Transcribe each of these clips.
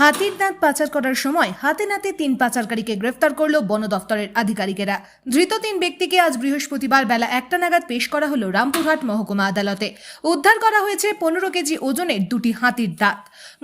হাতির দাঁত পাচার করার সময় হাতে নাতে তিন পাচারকারীকে গ্রেফতার করল বন দফতরের আধিকারিকেরা। ধৃত তিন ব্যক্তিকে আজ বৃহস্পতিবার বেলা একটা নাগাদ পেশ করা হলো রামপুরহাট মহকুমা আদালতে। উদ্ধার করা হয়েছে পনেরো কেজি ওজনের দুটি হাতির দাঁত।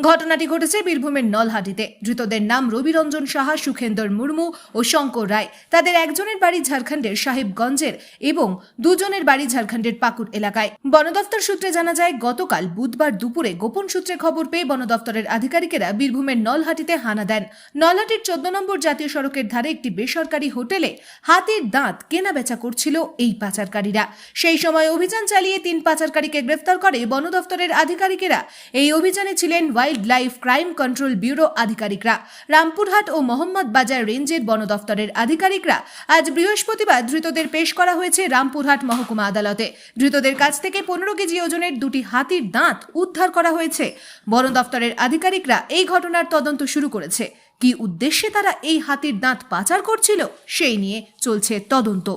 ঘটনাটি ঘটেছে বীরভূমের নলহাটিতে। ধৃতদের নাম রবিরঞ্জন সাহা, সুখেন্দর মুর্মু ও শঙ্কর রায়। তাদের একজনের বাড়ি ঝাড়খণ্ডের সাহেবগঞ্জের এবং দুজনের বাড়ি ঝাড়খণ্ডের পাকুড় এলাকায়। বন দফতর সূত্রে জানা যায়, গতকাল বুধবার দুপুরে গোপন সূত্রে খবর পেয়ে বন দফতরের আধিকারিকেরা বীরভূমের নলহাটিতে হানা দেন। নলহাটির চোদ্দ নম্বর জাতীয় সড়কের ধারে একটি বেসরকারি হোটেলে হাতির দাঁত কেনা বেচা করছিল এই পাচারকারীরা। সেই সময় অভিযান চালিয়ে তিন পাচারকারীকে গ্রেফতার করে বন দফতরের আধিকারিকেরা। এই অভিযানে ছিলেন wild life crime control bureau আধিকারিকরা। রামপুরহাট ও মোহাম্মদ বাজার রেঞ্জের বন দফতরের আধিকারিকরা। আজ বৃহস্পতিবার ধৃতদের পেশ করা হয়েছে রামপুরহাট মহকুমা আদালতে। ধৃতদের কাছ থেকে পনেরো কেজি ওজনের দুটি হাতির দাঁত উদ্ধার করা হয়েছে। বন দফতরের আধিকারিকরা এই ঘটনার তদন্ত শুরু করেছে। কি উদ্দেশ্যে তারা এই হাতির দাঁত পাচার করছিল, সেই নিয়ে চলছে তদন্ত।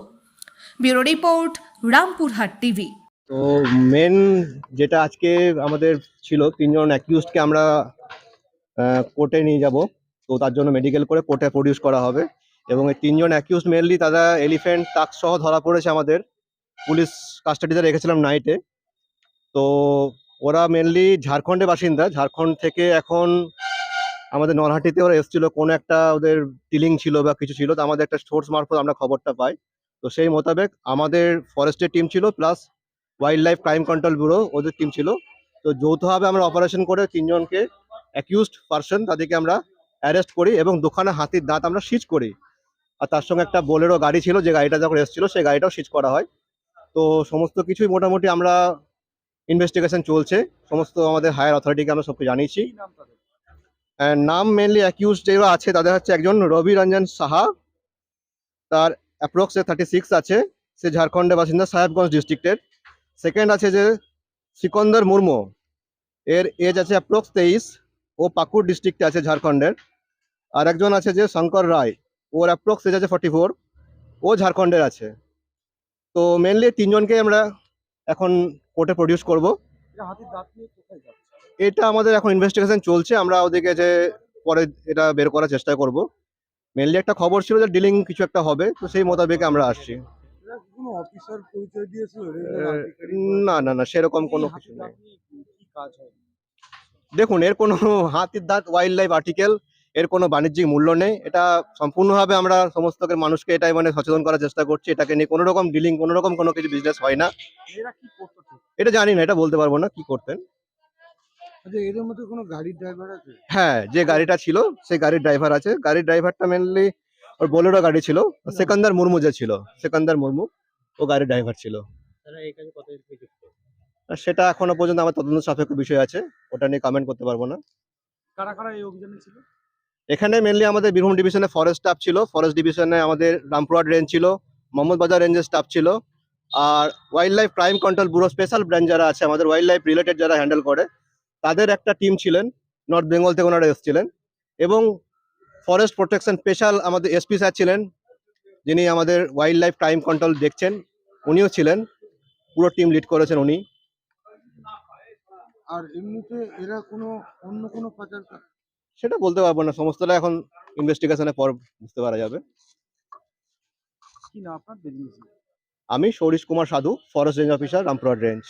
Bureau report, Rampurhat TV. তো মেন যেটা আজকে আমাদের ছিল, তিনজন অ্যাকিউজকে আমরা কোর্টে নিয়ে যাব। তো তার জন্য মেডিকেল করে কোর্টে প্রডিউস করা হবে। এবং এই তিনজন অ্যাকিউজ মেনলি তারা এলিফ্যান্ট টাক সহ ধরা পড়েছে আমাদের। পুলিশ কাস্টাডিতে রেখেছিলাম নাইটে তো ওরা মেনলি ঝাড়খণ্ডের বাসিন্দা। ঝাড়খণ্ড থেকে এখন আমাদের নলহাটিতে ওরা এসেছিল, কোনো একটা ওদের টিলিং ছিল বা কিছু ছিল, তো আমাদের একটা সোর্স মারফত আমরা খবরটা পাই। তো সেই মোতাবেক আমাদের ফরেস্টের টিম ছিল, plus wildlife crime control bureau ওদের টিম ছিল। তো যৌথভাবে আমরা অপারেশন করে তিনজনকে অ্যাকিউজড পার্সন তাদেরকে আমরা অ্যারেস্ট করি এবং দোকানে হাতির দাঁত আমরা সিজ করি। আর তার সঙ্গে একটা বোলেরো গাড়ি ছিল, যে গাড়িটা যখন এসেছিল, সেই গাড়িটাও সিজ করা হয়। তো সমস্ত কিছুই মোটামুটি আমরা ইনভেস্টিগেশন চলছে, সমস্ত আমাদের হায়ার অথরিটিকে আমরা সবকে জানিয়েছি। নাম মেনলি অ্যাকিউজ যেগুলো আছে, তাদের হচ্ছে একজন রবি রঞ্জন সাহা। তার অ্যাপ্রক্স থার্টি সিক্স আছে, সে ঝাড়খণ্ডের বাসিন্দা সাহেবগঞ্জ ডিস্ট্রিক্টের সেকেন্ড আছে যে সিকন্দর মুর্মু, এর এজ আছে অ্যাপ্রক্স তেইশ, ও পাকুড় ডিস্ট্রিক্টে আছে ঝাড়খণ্ডের। আর একজন আছে যে শঙ্কর রায়, ওর অ্যাপ্রক্স এজ আছে ফর্টি ফোর ও ঝাড়খণ্ডের আছে। তো মেনলি তিনজনকে আমরা এখন কোর্টে প্রডিউস করব। এটা আমাদের এখন ইনভেস্টিগেশন চলছে আমরা ওদেরকে যে পরে এটা বের করার চেষ্টা করব। মেনলি একটা খবর ছিল যে ডিলিং কিছু একটা হবে তো সেই মোতাবেক আমরা আসছি। না না না সেরকম কোনো কিছু নেই। দেখুন এর কোনো হাতির দাঁত ওয়াইল্ড লাইফ আর্টিকেল এর কোনো বাণিজ্যিক মূল্য নেই। এটা সম্পূর্ণভাবে আমরা সমস্ত মানুষকে এটাই মানে সচেতন করার চেষ্টা করছি। এটাকে নিয়ে কোনো রকম ডিলিং কোনো রকম কোনো কিছু বিজনেস হয় না। এটা জানি না এটা বলতে পারব না কি করতেন। আচ্ছা এদের মধ্যে কোনো গাড়ির ড্রাইভার আছে? হ্যাঁ যে গাড়িটা ছিল সেই গাড়ির ড্রাইভার আছে। গাড়ির ড্রাইভারটা মেনলি ওর বোলেরো গাড়ি ছিল সেকান্দার মুর্মু যে ছিল সেকান্দার মুর্মু ও গাড়ির ড্রাইভার ছিল। সেটা এখনও পর্যন্ত আমার তদন্ত সাপেক্ষ বিষয় আছে ওটা নিয়ে কমেন্ট করতে পারব না। কারা কারা এই অভিযানে ছিল? এখানে মেনলি আমাদের বীরভূম ডিভিশনে ফরেস্ট স্টাফ ছিল। ফরেস্ট ডিভিশনে আমাদের রামপুরহাট রেঞ্জ ছিল মোহাম্মদ বাজার রেঞ্জের স্টাফ ছিল। আর wildlife crime control bureau special branch যারা আছে, আমাদের ওয়াইল্ড লাইফ রিলেটেড যারা হ্যান্ডেল করে, তাদের একটা টিম ছিলেন নর্থ বেঙ্গল থেকে ওনারা এসেছিলেন। এবং ফরেস্ট প্রোটেকশন স্পেশাল আমাদের এসপি স্যার ছিলেন, যিনি আমাদের ওয়াইল্ড লাইফ ক্রাইম কন্ট্রোল দেখছেন, উনিও ছিলেন। পুরো টিম লিড করেছেন উনি। আর এমনিতে এরা কোনো, অন্য কোনো পাচার সেটা বলতে পারব না। সমস্তটা এখন ইনভেস্টিগেশনের পর বুঝতে পারা যাবে। কি না আপনার? বিজনেস আমি Sourish Kumar Sadhu forest range officer Rampurhat range